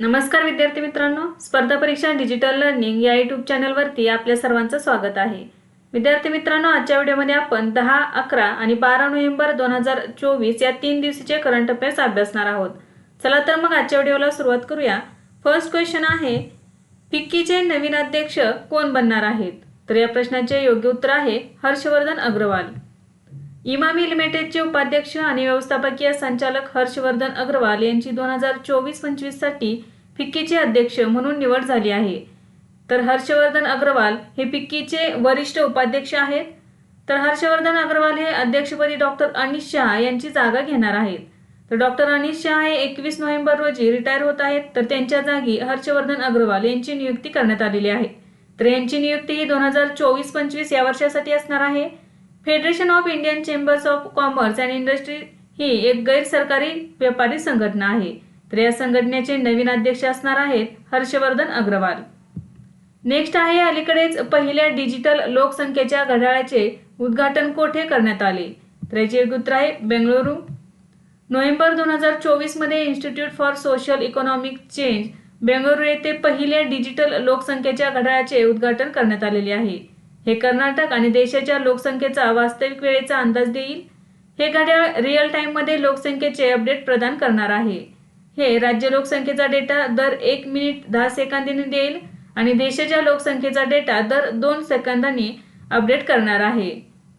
नमस्कार विद्यार्थी मित्रांनो. स्पर्धा परीक्षा डिजिटल लर्निंग या यूट्यूब चॅनलवरती आपल्या सर्वांचं स्वागत आहे. विद्यार्थी मित्रांनो आजच्या व्हिडिओमध्ये आपण दहा अकरा आणि बारा नोव्हेंबर दोन हजार चोवीस या तीन दिवसाचे करंट अफेअर्स अभ्यासणार आहोत. चला तर मग आजच्या व्हिडिओला सुरुवात करूया. फर्स्ट क्वेश्चन आहे फिक्कीचे नवीन अध्यक्ष कोण बनणार आहेत? तर या प्रश्नाचे योग्य उत्तर आहे हर्षवर्धन अग्रवाल. इमामी लिमिटेडचे उपाध्यक्ष आणि व्यवस्थापकीय संचालक हर्षवर्धन अग्रवाल यांची दोन हजार चोवीस पंचवीससाठी फिक्कीचे अध्यक्ष म्हणून निवड झाली आहे. तर हर्षवर्धन अग्रवाल हे फिक्कीचे वरिष्ठ उपाध्यक्ष आहेत. तर हर्षवर्धन अग्रवाल हे अध्यक्षपदी डॉक्टर अनिश शहा यांची जागा घेणार आहेत. तर डॉक्टर अनिश शहा हे एकवीस नोव्हेंबर रोजी रिटायर होत आहेत. तर त्यांच्या जागी हर्षवर्धन अग्रवाल यांची नियुक्ती करण्यात आलेली आहे. तर यांची नियुक्ती ही दोन हजार चोवीस पंचवीस या वर्षासाठी असणार आहे. Federation of Indian chambers of commerce and industry ही एक गैरसरकारी व्यापारी संघटना आहे. तर या संघटनेचे नवीन अध्यक्ष असणार आहेत हर्षवर्धन अग्रवाल. नेक्स्ट आहे अलीकडेच पहिल्या डिजिटल लोकसंख्येच्या घड्याळाचे उद्घाटन कोठे करण्यात आले? तर याचे एक उत्तर आहे बेंगळुरू. नोव्हेंबर दोन हजार चोवीसमध्ये institute for social economic change Bengaluru येथे पहिल्या डिजिटल लोकसंख्येच्या घड्याळाचे उद्घाटन करण्यात आलेले आहे. हे कर्नाटक आणि देशाच्या लोकसंख्येचा वास्तविक वेळेचा अंदाज देईल? हे घड्याळ रिअल टाईममध्ये लोकसंख्येचे अपडेट प्रदान करणार आहे. हे राज्य लोकसंख्येचा डेटा दर एक मिनिट दहा सेकंदांनी देईल आणि देशाच्या लोकसंख्येचा डेटा दर दोन सेकंदांनी अपडेट करणार आहे.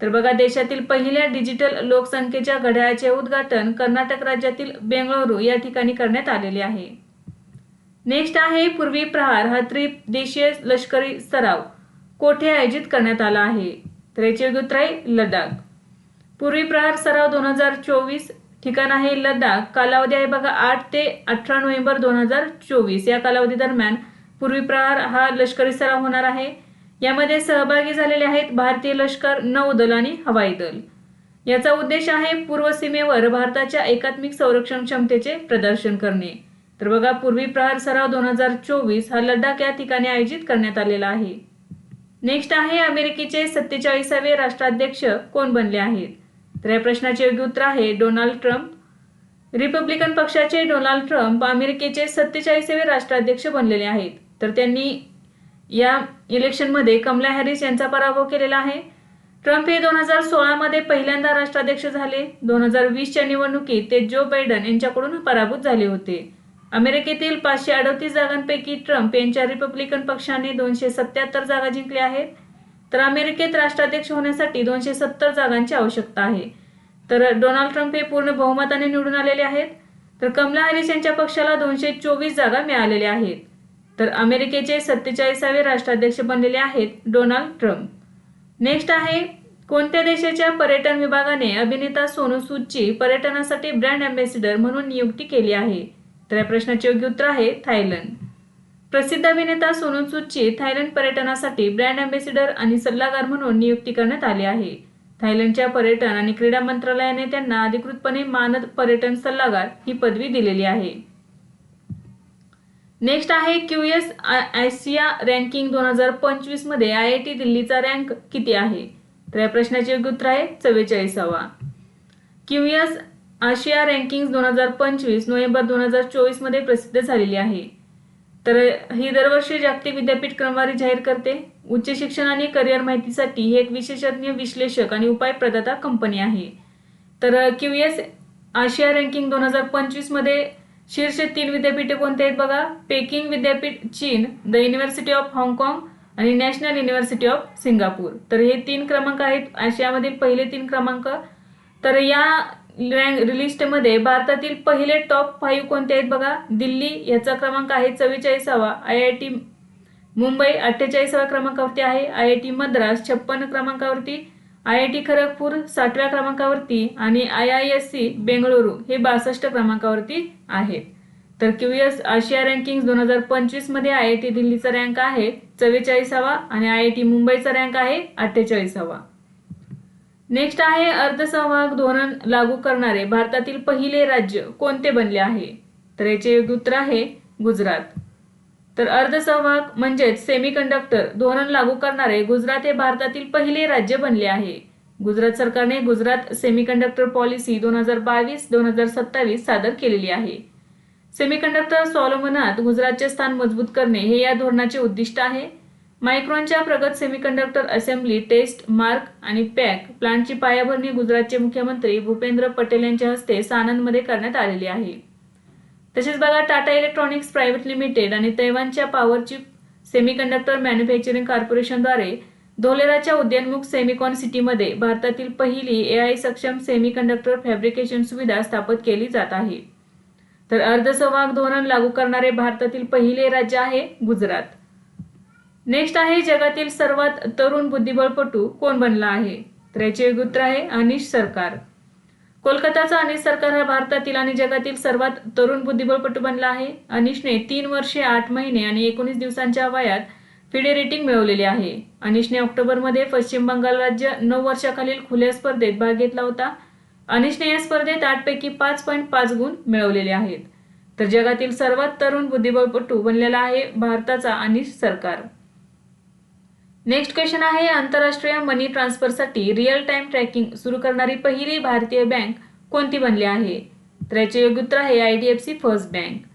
तर बघा देशातील पहिल्या डिजिटल लोकसंख्येच्या घड्याळाचे उद्घाटन कर्नाटक राज्यातील बेंगळुरू या ठिकाणी करण्यात आलेले आहे. नेक्स्ट आहे पूर्वी प्रहार हा त्रिदेशीय लष्करी सराव. कोठे आयोजित करण्यात आला आहे? तर लडाख. पूर्वी प्रहार सराव दोन हजार चोवीस ठिकाण आहे लडाख. कालावधी आहे बघा आठ ते अठरा नोव्हेंबर दोन हजार चोवीस. या कालावधी दरम्यान पूर्वी प्रहार हा लष्करी सराव होणार आहे. यामध्ये सहभागी झालेले आहेत भारतीय लष्कर नौदल आणि हवाई दल. याचा उद्देश आहे पूर्व सीमेवर भारताच्या एकात्मिक संरक्षण क्षमतेचे प्रदर्शन करणे. तर बघा पूर्वी प्रहार सराव दोन हजार चोवीस हा लडाख या ठिकाणी आयोजित करण्यात आलेला आहे. नेक्स्ट आहे अमेरिकेचे सत्तेचाळीसावे राष्ट्राध्यक्ष कोण बनले आहेत? तर या प्रश्नाचे योग्य उत्तर आहे डोनाल्ड ट्रम्प. रिपब्लिकन पक्षाचे डोनाल्ड ट्रम्प अमेरिकेचे सत्तेचाळीसावे राष्ट्राध्यक्ष बनलेले आहेत. तर त्यांनी या इलेक्शनमध्ये कमला हॅरिस यांचा पराभव केलेला आहे. ट्रम्प हे दोन हजार सोळामध्ये पहिल्यांदा राष्ट्राध्यक्ष झाले. दोन हजार वीसच्या निवडणुकीत ते जो बायडन यांच्याकडून पराभूत झाले होते. अमेरिकेतील पाचशे अडतीस जागांपैकी ट्रम्प यांच्या रिपब्लिकन पक्षाने दोनशे सत्याहत्तर जागा जिंकल्या आहेत. तर अमेरिकेत राष्ट्राध्यक्ष होण्यासाठी दोनशे सत्तर जागांची आवश्यकता आहे. तर डोनाल्ड ट्रम्प हे पूर्ण बहुमताने निवडून आलेले आहेत. तर कमला हॅरिस यांच्या पक्षाला दोनशे चोवीस जागा मिळालेल्या आहेत. तर अमेरिकेचे सत्तेचाळीसावे राष्ट्राध्यक्ष बनलेले आहेत डोनाल्ड ट्रम्प. नेक्स्ट आहे कोणत्या देशाच्या पर्यटन विभागाने अभिनेता सोनू सूदची पर्यटनासाठी ब्रँड अँबॅसिडर म्हणून नियुक्ती केली आहे? तर या प्रश्नाचे योग्य उत्तर आहे थायलंड. प्रसिद्ध अभिनेता सोनू सूदची थायलंड पर्यटनासाठी ब्रँड अँबेसिडर आणि सल्लागार म्हणून नियुक्ती करण्यात आली आहे. थायलंडच्या पर्यटन आणि क्रीडा मंत्रालयाने त्यांना अधिकृतपणे मानद पर्यटन सल्लागार ही पदवी दिलेली आहे. नेक्स्ट आहे क्यूएस आशिया रँकिंग दोन हजार पंचवीसमध्ये आय आय टी दिल्लीचा रँक किती आहे? तर या प्रश्नाचे योग्य उत्तर आहे चव्वेचाळीसावा. क्यूएस आशिया रँकिंग दोन हजार पंचवीस नोव्हेंबर दोन हजार चोवीसमध्ये प्रसिद्ध झालेली आहे. तर ही दरवर्षी जागतिक विद्यापीठ क्रमवारी जाहीर करते. उच्च शिक्षण आणि करिअर माहितीसाठी ही एक विशेषज्ञ विश्लेषक आणि उपाय प्रदाता कंपनी आहे. तर क्यू एस आशिया रँकिंग दोन हजार पंचवीसमध्ये शीर्ष तीन विद्यापीठे कोणते आहेत बघा? पेकिंग विद्यापीठ चीन द युनिव्हर्सिटी ऑफ हाँगकाँग आणि नॅशनल युनिव्हर्सिटी ऑफ सिंगापूर तर हे तीन क्रमांक आहेत आशियामधील पहिले तीन क्रमांक. तर या रँक लिस्टमध्ये भारतातील पहिले टॉप फाईव्ह कोणते आहेत बघा? दिल्ली याचा क्रमांक आहे चव्वेचाळीसावा. आय आय टी मुंबई अठ्ठेचाळीसाव्या क्रमांकावरती आहे. आय आय टी मद्रास छप्पन क्रमांकावरती. आय आय टी खरगपूर साठव्या क्रमांकावरती. आणि I I S C Bengaluru हे बासष्ट क्रमांकावरती आहेत. तर क्यूएस आशिया रँकिंग दोन हजार पंचवीसमध्ये आय आय टी दिल्लीचा रँक आहे चव्वेचाळीसावा आणि आय आय टी मुंबईचा रँक आहे अठ्ठेचाळीसावा. नेक्स्ट आहे अर्धसंवाहक धोरण लागू करणारे भारतातील पहिले राज्य कोणते बनले आहे? तर याचे योग्य उत्तर आहे गुजरात. तर अर्धसंवाहक म्हणजेच सेमीकंडक्टर धोरण लागू करणारे गुजरात हे भारतातील पहिले राज्य बनले आहे. गुजरात सरकारने गुजरात सेमीकंडक्टर पॉलिसी दोन हजार बावीस दोन हजार सत्तावीस सादर केलेली आहे. सेमीकंडक्टर स्वावलंबनात गुजरातचे स्थान मजबूत करणे हे या धोरणाचे उद्दिष्ट आहे. मायक्रॉनच्या प्रगत सेमीकंडक्टर असेंब्ली टेस्ट मार्क आणि पॅक प्लांटची पायाभरणी गुजरातचे मुख्यमंत्री भूपेंद्र पटेल यांच्या हस्ते सानंदमध्ये करण्यात आलेली आहे. तसेच बघा टाटा इलेक्ट्रॉनिक्स प्रायव्हेट लिमिटेड आणि तैवानच्या पॉवरची सेमीकंडक्टर मॅन्युफॅक्चरिंग कॉर्पोरेशनद्वारे धोलेराच्या उद्यानमुख सेमिकॉन सिटीमध्ये भारतातील पहिली ए आय सक्षम सेमीकंडक्टर फॅब्रिकेशन सुविधा स्थापित केली जात आहे. तर अर्धसंवाहक धोरण लागू करणारे भारतातील पहिले राज्य आहे गुजरात. नेक्स्ट आहे जगातील सर्वात तरुण बुद्धिबळपटू कोण बनला आहे? तर याचे उत्तर आहे अनिश सरकार. कोलकाताचा अनिश सरकार हा भारतातील आणि जगातील सर्वात तरुण बुद्धिबळपटू बनला आहे. अनिशने तीन वर्षे आठ महिने आणि एकोणीस दिवसांच्या वयात फिडे रेटिंग मिळवलेली आहे. अनिशने ऑक्टोबरमध्ये पश्चिम बंगाल राज्य नऊ वर्षाखालील खुल्या स्पर्धेत भाग घेतला होता. अनिशने या स्पर्धेत आठपैकी पाच पॉईंट पाच गुण मिळवलेले आहेत. तर जगातील सर्वात तरुण बुद्धिबळपटू बनलेला आहे भारताचा अनिश सरकार. नेक्स्ट क्वेश्चन आहे आंतरराष्ट्रीय मनी ट्रान्सफरसाठी रिअल टाइम ट्रॅकिंग सुरू करणारी पहिली भारतीय बँक कोणती बनली आहे? तर याचे योग्य उत्तर आहे I D F C first bank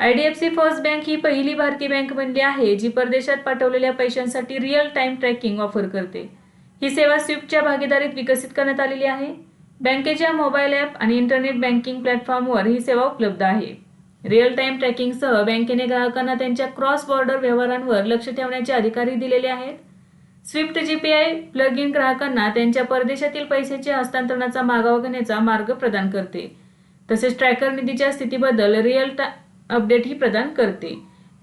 I D F C first bank ही पहिली भारतीय बँक बनली आहे जी परदेशात पाठवलेल्या पैशांसाठी रिअल टाइम ट्रॅकिंग ऑफर करते. ही सेवा स्विफ्टच्या भागीदारीत विकसित करण्यात आलेली आहे. बँकेच्या मोबाईल ॲप आणि इंटरनेट बँकिंग प्लॅटफॉर्मवर ही सेवा उपलब्ध आहे. रिअल टाइम ट्रॅकिंगसह बँकेने ग्राहकांना त्यांच्या क्रॉस बॉर्डर व्यवहारांवर लक्ष ठेवण्याचे अधिकारी दिलेले आहेत. स्विफ्ट जीपीआय प्लग इन ग्राहकांना त्यांच्या परदेशातील पैशाच्या हस्तांतरणाचा मागावा घेण्याचा मार्ग प्रदान करते. तसेच ट्रॅकर निधीच्या स्थितीबद्दल रिअल टा अपडेटही प्रदान करते.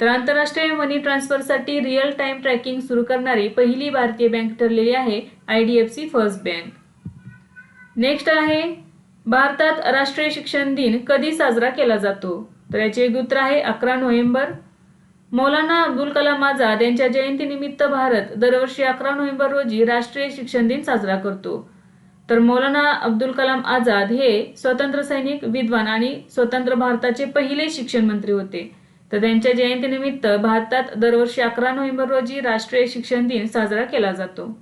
तर आंतरराष्ट्रीय मनी ट्रान्सफरसाठी रिअल टाइम ट्रॅकिंग सुरू करणारी पहिली भारतीय बँक ठरलेली आहे I D F C first bank next आहे भारतात राष्ट्रीय शिक्षण दिन कधी साजरा केला जातो? तर याचे एक उत्तर आहे अकरा नोव्हेंबर. मौलाना अब्दुल कलाम आझाद यांच्या जयंतीनिमित्त भारत दरवर्षी अकरा नोव्हेंबर रोजी राष्ट्रीय शिक्षण दिन साजरा करतो. तर मौलाना अब्दुल कलाम आझाद हे स्वतंत्र सैनिक विद्वान आणि स्वतंत्र भारताचे पहिले शिक्षण मंत्री होते. तर त्यांच्या जयंतीनिमित्त भारतात दरवर्षी अकरा नोव्हेंबर रोजी राष्ट्रीय शिक्षण दिन साजरा केला जातो.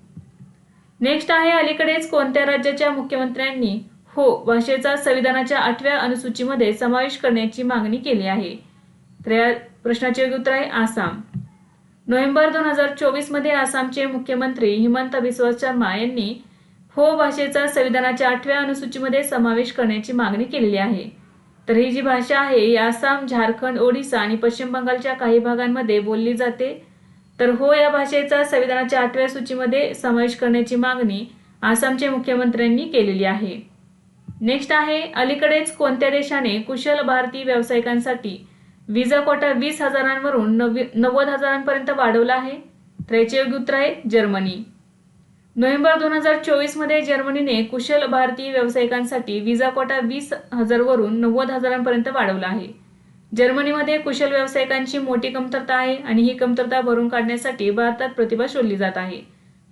नेक्स्ट आहे अलीकडेच कोणत्या राज्याच्या मुख्यमंत्र्यांनी हो भाषेचा संविधानाच्या आठव्या अनुसूचीमध्ये समावेश करण्याची मागणी केली आहे. तर या प्रश्नाचे योग्य उत्तर आहे आसाम. नोव्हेंबर दोन हजार चोवीसमध्ये आसामचे मुख्यमंत्री हिमंत बिस्वा शर्मा यांनी हो भाषेचा संविधानाच्या आठव्या अनुसूचीमध्ये समावेश करण्याची मागणी केलेली आहे. तर ही जी भाषा आहे ही आसाम झारखंड ओडिसा आणि पश्चिम बंगालच्या काही भागांमध्ये बोलली जाते. तर हो या भाषेचा संविधानाच्या आठव्या सूचीमध्ये समावेश करण्याची मागणी आसामचे मुख्यमंत्र्यांनी केलेली आहे. नेक्स्ट आहे अलीकडेच कोणत्या देशाने कुशल भारतीय व्यावसायिकांसाठी विजा कोटा वीस हजारांवरून नव्वे नव्वद हजारांपर्यंत वाढवला आहे? तर याचे योग्य उत्तर आहे जर्मनी. नोव्हेंबर दोन हजार चोवीसमध्ये जर्मनीने कुशल भारतीय व्यावसायिकांसाठी विजा कोटा वीस हजारवरून नव्वद हजारांपर्यंत वाढवला आहे. जर्मनीमध्ये कुशल व्यावसायिकांची मोठी कमतरता आहे आणि ही कमतरता भरून काढण्यासाठी भारतात प्रतिभा शोधली जात आहे.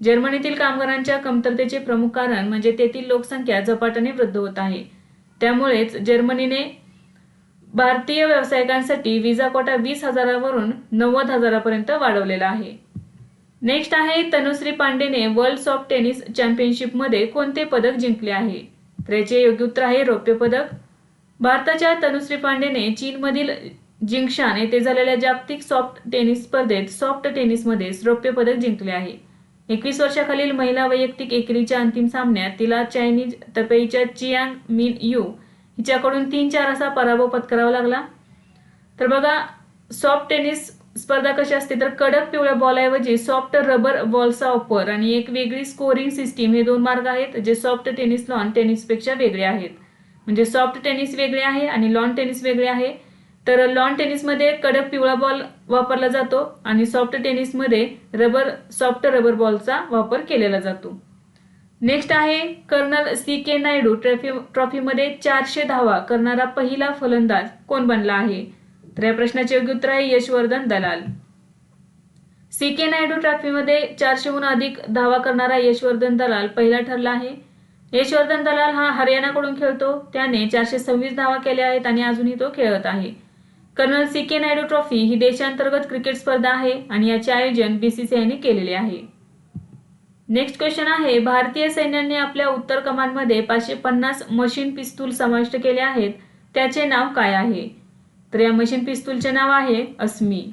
जर्मनीतील कामगारांच्या कमतरतेचे प्रमुख कारण म्हणजे तेथील लोकसंख्या झपाट्याने वृद्ध होत आहे. त्यामुळेच जर्मनीने भारतीय व्यावसायिकांसाठी विजा कोटा वीस हजारावरून नव्वद हजारापर्यंत वाढवलेला आहे. नेक्स्ट आहे तनुश्री पांडेने वर्ल्ड सॉफ्ट टेनिस चॅम्पियनशिपमध्ये कोणते पदक जिंकले आहे? तर याचे योग्य उत्तर आहे रौप्य पदक. भारताच्या तनुश्री पांडेने चीनमधील जिंगशान येथे झालेल्या जागतिक सॉफ्ट टेनिस स्पर्धेत सॉफ्ट टेनिसमध्ये रौप्य पदक जिंकले आहे. एकवीस वर्षाखालील महिला वैयक्तिक एकेरीच्या अंतिम सामन्यात तिला चायनीज तपेईच्या चियांग मिन यू हिच्याकडून तीन चार असा पराभव पत्करावा लागला. तर बघा सॉफ्ट टेनिस स्पर्धा कशी असते तर कडक पिवळ्या बॉलऐवजी सॉफ्ट रबर बॉलचा वापर आणि एक वेगळी स्कोरिंग सिस्टीम हे दोन मार्ग आहेत जे सॉफ्ट टेनिस लॉन टेनिसपेक्षा वेगळे आहेत. म्हणजे सॉफ्ट टेनिस वेगळे आहे आणि लॉन टेनिस वेगळे आहे. तर लॉन टेनिसमध्ये कडक पिवळा बॉल वापरला जातो आणि सॉफ्ट टेनिसमध्ये रबर सॉफ्ट रबर बॉलचा वापर केलेला जातो. नेक्स्ट आहे colonel C K Naidu. Trophy ट्रॉफीमध्ये चारशे धावा करणारा पहिला फलंदाज कोण बनला आहे? तर या प्रश्नाचे योग्य उत्तर आहे यशवर्धन दलाल. सी के नायडू ट्रॉफीमध्ये चारशेहून अधिक धावा करणारा यशवर्धन दलाल पहिला ठरला आहे. यशवर्धन दलाल हा हरियाणाकडून खेळतो. त्याने चारशे सव्वीस धावा केल्या आहेत आणि अजूनही तो खेळत आहे. Colonel C K Naidu trophy ही देशांतर्गत क्रिकेट स्पर्धा आहे आणि याचे आयोजन बीसीसीआयने केलेले आहे. नेक्स्ट क्वेश्चन आहे भारतीय सैन्याने आपल्या उत्तर कमांडमध्ये पाचशे पन्नास मशीन पिस्तूल समाविष्ट केले आहेत. त्याचे नाव काय आहे? तर या मशीन पिस्तूलचे नाव आहे अस्मी.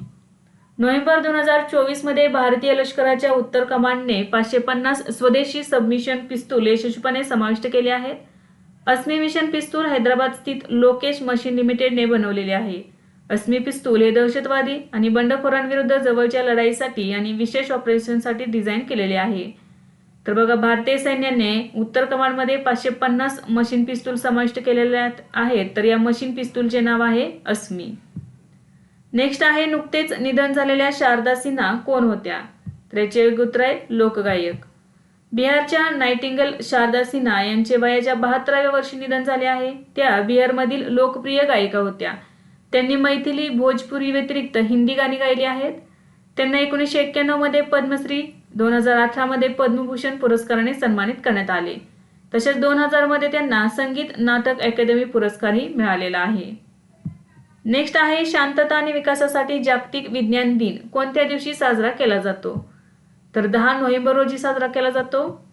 नोव्हेंबर दोन हजार चोवीसमध्ये भारतीय लष्कराच्या उत्तर कमांडने पाचशे पन्नास स्वदेशी सबमिशन पिस्तूल यशस्वीपणे समाविष्ट केले आहेत. अस्मी मिशन पिस्तूल हैदराबाद स्थित लोकेश मशीन लिमिटेडने बनवलेले आहे. अस्मी पिस्तूल हे दहशतवादी आणि बंडखोरांविरुद्ध जवळच्या लढाईसाठी आणि विशेष ऑपरेशनसाठी डिझाईन केलेले आहे. तर बघा भारतीय सैन्याने उत्तर कमांडमध्ये पाचशे पन्नास मशीन पिस्तूल समाविष्ट केलेल्या आहेत. तर या मशीन पिस्तूलचे नाव आहे अस्मी. नेक्स्ट आहे नुकतेच निधन झालेल्या शारदा सिन्हा कोण होत्या? तर याचे उत्तर आहे लोकगायक. बिहारच्या नायटिंगल शारदा सिन्हा यांचे वयाच्या बहात्तराव्या वर्षी निधन झाले आहे. त्या बिहारमधील लोकप्रिय गायिका होत्या. त्यांनी मैथिली भोजपुरी व्यतिरिक्त हिंदी गाणी गायली आहेत. त्यांना एकोणीसशे एक्क्याण्णवमध्ये पद्मश्री दोन हजार अठरामध्ये पद्मभूषण पुरस्काराने सन्मानित करण्यात आले. तसेच दोन हजारमध्ये त्यांना संगीत नाटक अकादमी पुरस्कारही मिळालेला आहे. नेक्स्ट आहे शांतता आणि विकासासाठी जागतिक विज्ञान दिन. कोणत्या दिवशी साजरा केला जातो? तर दहा नोव्हेंबर रोजी साजरा केला जातो.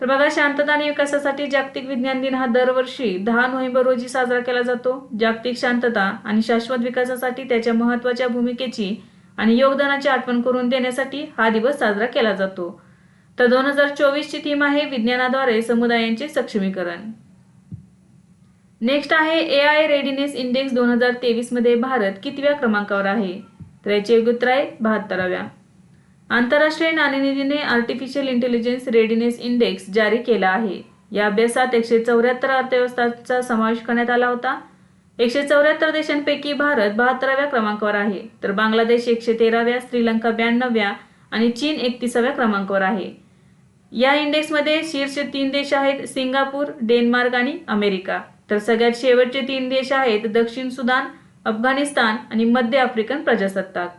तर बघा शांतता आणि विकासासाठी जागतिक विज्ञान दिन हा दरवर्षी दहा नोव्हेंबर रोजी साजरा केला जातो. जागतिक शांतता आणि शाश्वत विकासासाठी त्याच्या महत्त्वाच्या भूमिकेची आणि योगदानाची आठवण करून देण्यासाठी हा दिवस साजरा केला जातो. तर दोन हजार चोवीसची थीम आहे विज्ञानाद्वारे समुदायांचे सक्षमीकरण. नेक्स्ट आहे ए आय रेडिनेस इंडेक्स दोन हजार तेवीसमध्ये भारत कितव्या क्रमांकावर आहे? तर याचे उत्तर आहे बहात्तराव्या. आंतरराष्ट्रीय नाणेनिधीने आर्टिफिशियल इंटेलिजन्स रेडिनेस इंडेक्स जारी केला आहे. या अभ्यासात एकशे चौऱ्याहत्तर अर्थव्यवस्थांचा समावेश करण्यात आला होता. एकशे चौऱ्याहत्तर देशांपैकी भारत बहात्तराव्या क्रमांकावर आहे. तर बांगलादेश एकशे तेराव्या श्रीलंका ब्याण्णव्या आणि चीन एकतीसाव्या क्रमांकावर आहे. या इंडेक्समध्ये शीर्ष तीन देश आहेत सिंगापूर डेन्मार्क आणि अमेरिका. तर सगळ्यात शेवटचे तीन देश आहेत दक्षिण सुदान अफगाणिस्तान आणि मध्य आफ्रिकन प्रजासत्ताक.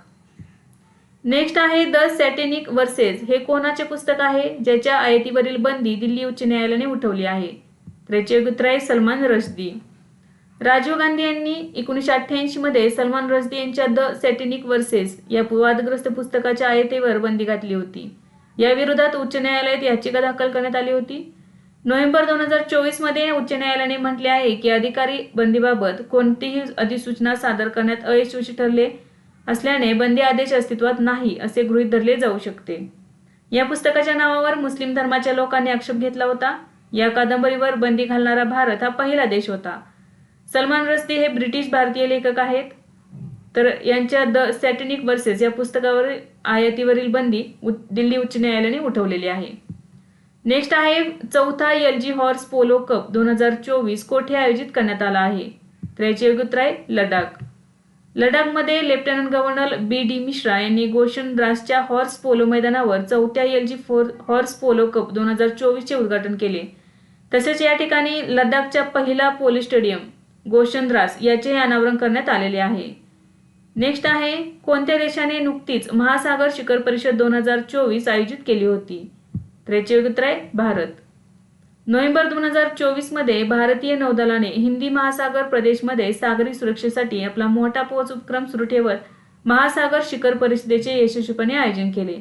नेक्स्ट आहे द सॅटेनिक वर्सेस. हे कोणाचे पुस्तक आहे? ज्याच्या आयतीवरील बंदी दिल्ली उच्च न्यायालयाने उठवली आहे. तर याचे आहे सलमान रश्दी. राजीव गांधी यांनी एकोणीसशे अठ्ठ्याऐंशी मध्ये सलमान रश्दी यांच्या द सॅटेनिक वर्सेस या वादग्रस्त पुस्तकाच्या आयतेवर बंदी घातली होती. या विरोधात उच्च न्यायालयात याचिका दाखल करण्यात आली होती. नोव्हेंबर दोन हजार चोवीसमध्ये उच्च न्यायालयाने म्हटले आहे की अधिकारी बंदीबाबत कोणतीही अधिसूचना सादर करण्यात अयशस्वी ठरले. असल्याने बंदी आदेश अस्तित्वात नाही असे गृहीत धरले जाऊ शकते. या पुस्तकाच्या नावावर मुस्लिम धर्माच्या लोकांनी आक्षेप घेतला होता. या कादंबरीवर बंदी घालणारा भारत हा पहिला देश होता. सलमान रस्ती हे ब्रिटिश भारतीय लेखक आहेत. तर यांच्या द सॅटेनिक वर्सेस या पुस्तकावर आयातीवरील बंदी उ- दिल्ली उच्च न्यायालयाने उठवलेली आहे. नेक्स्ट आहे चौथा L G horse polo cup दोन हजार चोवीस कोठे आयोजित करण्यात आला आहे? तर याचे योग्य उत्तर आहे लडाख. लडाखमध्ये lieutenant governor B D Mishra यांनी गोशन द्रासच्या हॉर्स पोलो मैदानावर चौथ्या L G four horse polo cup दोन हजार चोवीसचे उद्घाटन केले. तसेच या ठिकाणी लडाखच्या पहिला पोलो स्टेडियम गोशनद्रास याचे अनावरण करण्यात आलेले आहे. नेक्स्ट आहे कोणत्या देशाने नुकतीच महासागर शिखर परिषद दोन हजार चोवीस आयोजित केली होती? तर याचे उत्तर आहे भारत. नोव्हेंबर दोन हजार चोवीसमध्ये भारतीय नौदलाने हिंदी महासागर प्रदेशमध्ये सागरी सुरक्षेसाठी आपला मोठा पोच उपक्रम सुरू ठेवत महासागर शिखर परिषदेचे यशस्वीपणे आयोजन केले.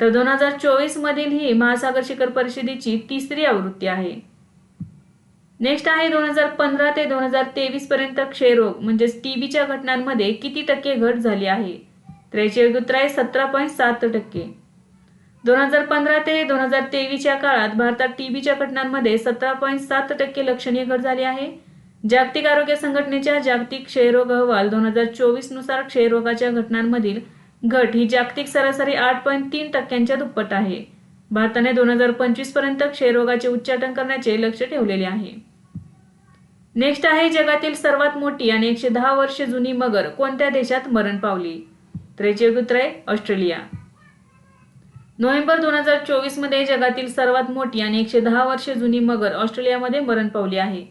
तर दोन हजार चोवीस मधील ही महासागर शिखर परिषदेची तिसरी आवृत्ती आहे. नेक्स्ट आहे दोन हजार पंधरा ते दोन हजार तेवीस पर्यंत क्षयरोग म्हणजेच टीबीच्या घटनांमध्ये किती टक्के घट झाली आहे? तर याचे उत्तर आहे सतरा पॉईंट सात टक्के. दोन हजार पंधरा ते दोन हजार तेवीसच्या काळात भारतात टीबीच्या घटनांमध्ये सतरा पॉईंट सात टक्के लक्षणीय घट झाली आहे. जागतिक आरोग्य संघटनेच्या जागतिक क्षयरोग अहवाल दोन हजार चोवीसनुसार क्षयरोगाच्या घटनांमधील घट ही जागतिक सरासरी आठ पॉईंट तीन टक्क्यांच्या दुप्पट आहे. भारताने दोन हजार पंचवीसपर्यंत क्षयरोगाचे उच्चाटन करण्याचे लक्ष ठेवलेले आहे. नेक्स्ट आहे जगातील सर्वात मोठी आणि एकशे दहा वर्ष जुनी मगर कोणत्या देशात मरण पावली? तर उत्तर आहे ऑस्ट्रेलिया. नोव्हेंबर दोन हजार चोवीसमध्ये जगातील सर्वात मोठी आणि एकशे दहा वर्षे जुनी मगर ऑस्ट्रेलियामध्ये मरण पावली आहे.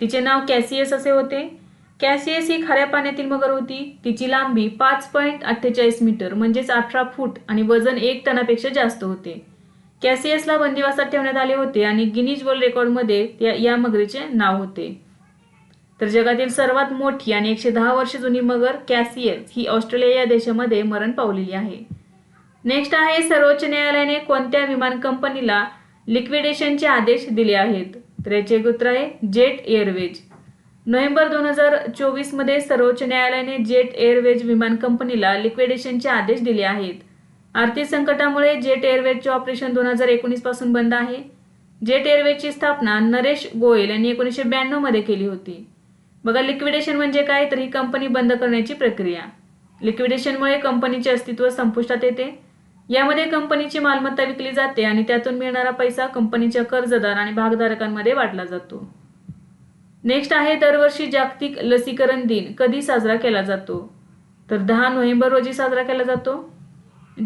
तिचे नाव कॅसियस असे होते. कॅसियस ही खाऱ्या पाण्यातील मगर होती. तिची लांबी पाच पॉईंट अठ्ठेचाळीस मीटर म्हणजेच अठरा फूट आणि वजन एक टनापेक्षा जास्त होते. कॅसियसला बंदिवासात ठेवण्यात आले होते आणि गिनीज वर्ल्ड रेकॉर्डमध्ये त्या- या मगरीचे नाव होते. तर जगातील सर्वात मोठी आणि एकशे दहा वर्ष जुनी मगर कॅसियस ही ऑस्ट्रेलिया या देशामध्ये मरण पावलेली आहे. नेक्स्ट आहे सर्वोच्च न्यायालयाने कोणत्या विमान कंपनीला लिक्विडेशनचे आदेश दिले आहेत? तर याचे उत्तर आहे जेट एअरवेज. नोव्हेंबर दोन हजार चोवीसमध्ये सर्वोच्च न्यायालयाने जेट एअरवेज विमान कंपनीला लिक्विडेशनचे आदेश दिले आहेत. आर्थिक संकटामुळे जेट एअरवेजचे ऑपरेशन दोन हजार एकोणीसपासून बंद आहे. जेट एअरवेजची स्थापना नरेश गोयल यांनी एकोणीसशे ब्याण्णवमध्ये केली होती. बघा लिक्विडेशन म्हणजे काय? तर ही कंपनी बंद करण्याची प्रक्रिया. लिक्विडेशनमुळे कंपनीचे अस्तित्व संपुष्टात येते. यामध्ये कंपनीची मालमत्ता विकली जाते आणि त्यातून मिळणारा पैसा कंपनीच्या कर्जदार आणि भागधारकांमध्ये वाटला जातो. नेक्स्ट आहे दरवर्षी जागतिक लसीकरण दिन कधी साजरा केला जातो? तर दहा नोव्हेंबर रोजी साजरा केला जातो.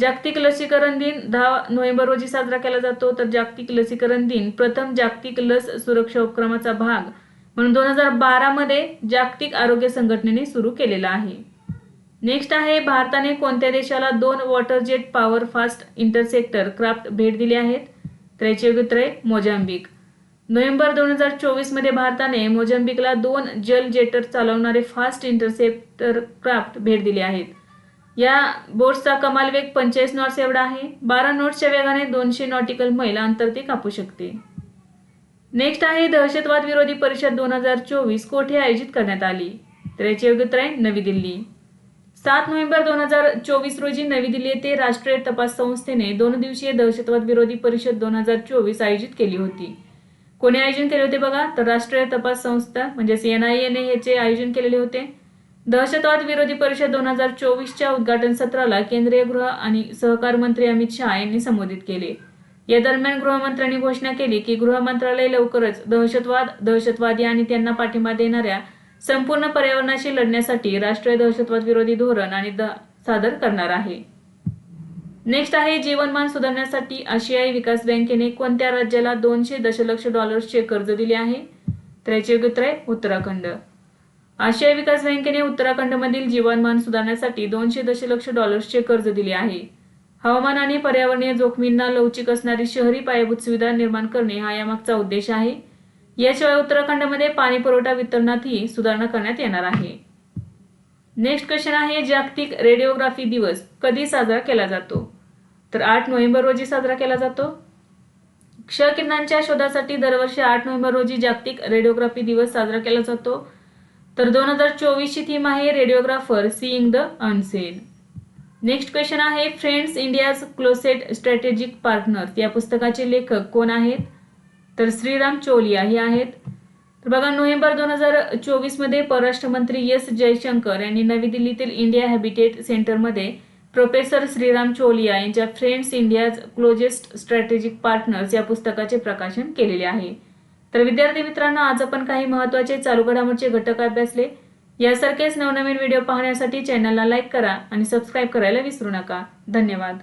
जागतिक लसीकरण दिन दहा नोव्हेंबर रोजी साजरा केला जातो. तर जागतिक लसीकरण दिन प्रथम जागतिक लस सुरक्षा उपक्रमाचा भाग म्हणून दोन हजार बारामध्ये जागतिक आरोग्य संघटनेने सुरू केलेला आहे. नेक्स्ट आहे भारताने कोणत्या देशाला दोन water jet power fast interceptor craft भेट दिली आहेत? तर याचे उत्तर आहे मोजांबिक नोव्हेंबर दोन हजार चोवीसमध्ये भारताने मोजांबिकला दोन जल जेटर चालवणारे फास्ट इंटरसेप्टर क्राफ्ट भेट दिले आहेत. या बोट्सचा कमाल वेग पंचेचाळीस नॉट्स एवढा आहे. बारा नॉट्सच्या वेगाने दोनशे नॉटिकल मैल अंतर ते कापू शकते. नेक्स्ट आहे दहशतवाद विरोधी परिषद दोन हजार चोवीस कोठे आयोजित करण्यात आली? तर याचे योग्य उत्तर आहे नवी दिल्ली. सात नोव्हेंबर दोन हजार चोवीस रोजी नवी दिल्ली येथे राष्ट्रीय तपास संस्थेने दोन दिवसीय दहशतवाद विरोधी परिषद दोन हजार चोवीस आयोजित केली होती. कोणी आयोजन केले होते बघा? तर राष्ट्रीय तपास संस्था म्हणजेच एन आय एने याचे आयोजन केलेले होते. दहशतवाद विरोधी परिषद दोन हजार चोवीसच्या उद्घाटन सत्राला केंद्रीय गृह आणि सहकार मंत्री अमित शहा यांनी संबोधित केले. या दरम्यान गृहमंत्र्यांनी घोषणा केली की गृह मंत्रालय लवकरच दहशतवाद दहशतवादी आणि त्यांना पाठिंबा देणाऱ्या संपूर्ण पर्यावरणाशी लढण्यासाठी राष्ट्रीय दहशतवाद विरोधी धोरण आणि द सादर करणार आहे. नेक्स्ट आहे जीवनमान सुधारण्यासाठी आशियाई विकास बँकेने कोणत्या राज्याला दोनशे दशलक्ष डॉलर्सचे कर्ज दिले आहे? तर याचे उत्तर आहे उत्तराखंड. आशियाई विकास बँकेने उत्तराखंडमधील जीवनमान सुधारण्यासाठी दोनशे दशलक्ष डॉलर्सचे कर्ज दिले आहे. हवामान आणि पर्यावरणीय जोखमींना लवचिक असणारी शहरी पायाभूत सुविधा निर्माण करणे हा यामागचा उद्देश आहे. याशिवाय उत्तराखंडमध्ये पाणी पुरवठा वितरणातही सुधारणा करण्यात येणार आहे. नेक्स्ट क्वेश्चन आहे जागतिक रेडिओग्राफी दिवस कधी साजरा केला जातो? तर आठ नोव्हेंबर रोजी साजरा केला जातो. क्ष किरणांच्या शोधासाठी दरवर्षी आठ नोव्हेंबर रोजी जागतिक रेडिओग्राफी दिवस साजरा केला जातो. तर दोन हजार चोवीसची थीम आहे radiographer seeing the unseen next question आहे friends India's closest strategic partners या पुस्तकाचे लेखक कोण आहेत? तर श्रीराम चोलिया हे आहेत. तर बघा नोव्हेंबर दोन हजार चोवीसमध्ये परराष्ट्र मंत्री एस जयशंकर यांनी नवी दिल्लीतील इंडिया हॅबिटेट सेंटरमध्ये प्रोफेसर श्रीराम चोलिया यांच्या friends India's closest strategic partners या पुस्तकाचे प्रकाशन केलेले आहे. तर विद्यार्थी मित्रांनो आज आपण काही महत्त्वाचे चालू घडामोडचे घटक अभ्यासले. यासारखेच नवनवीन व्हिडिओ पाहण्यासाठी चॅनलला लाईक करा आणि सबस्क्राईब करायला विसरू नका. धन्यवाद.